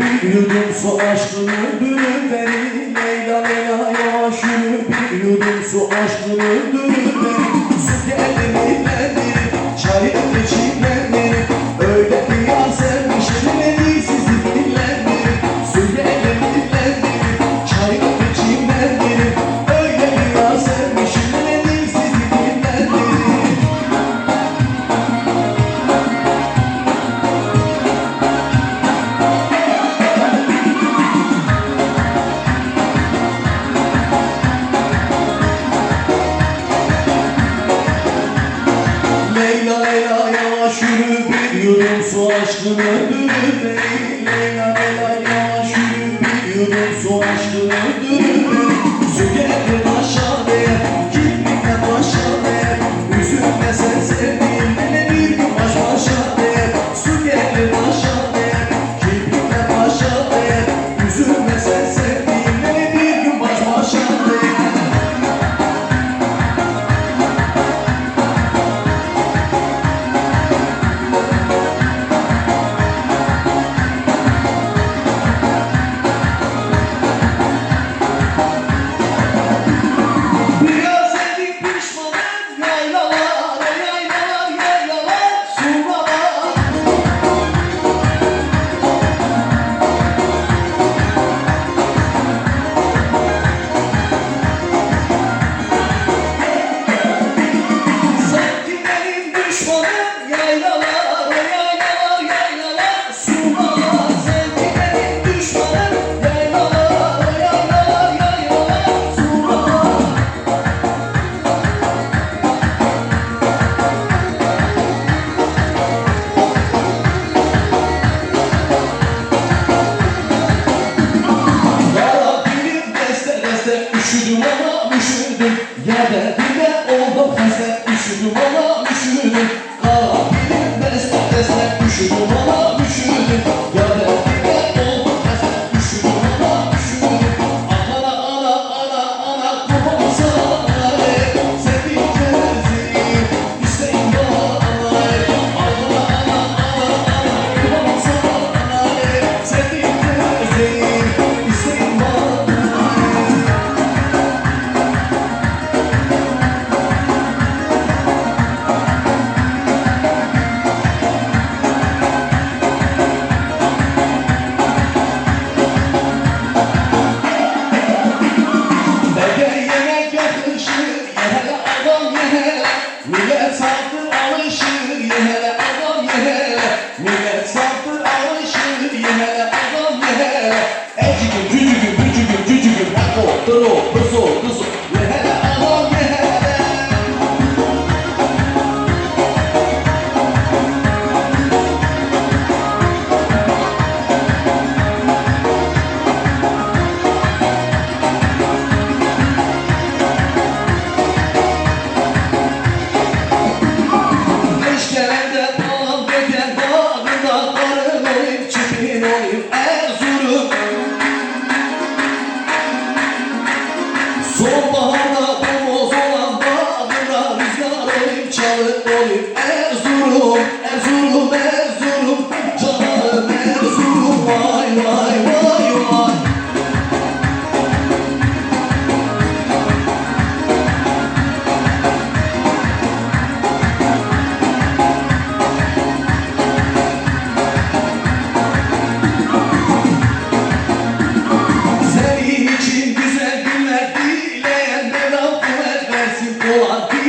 bir yudum su aşkını dürüveri Leyla Leyla yavaş yürü. Bir yudum su aşkını dürüveri yürü bir su aşkını öldürür Leyla Leyla yavaş yürü bir su aşkını öldürür Üşüdüm ama üşüdüm. Yerde 波兰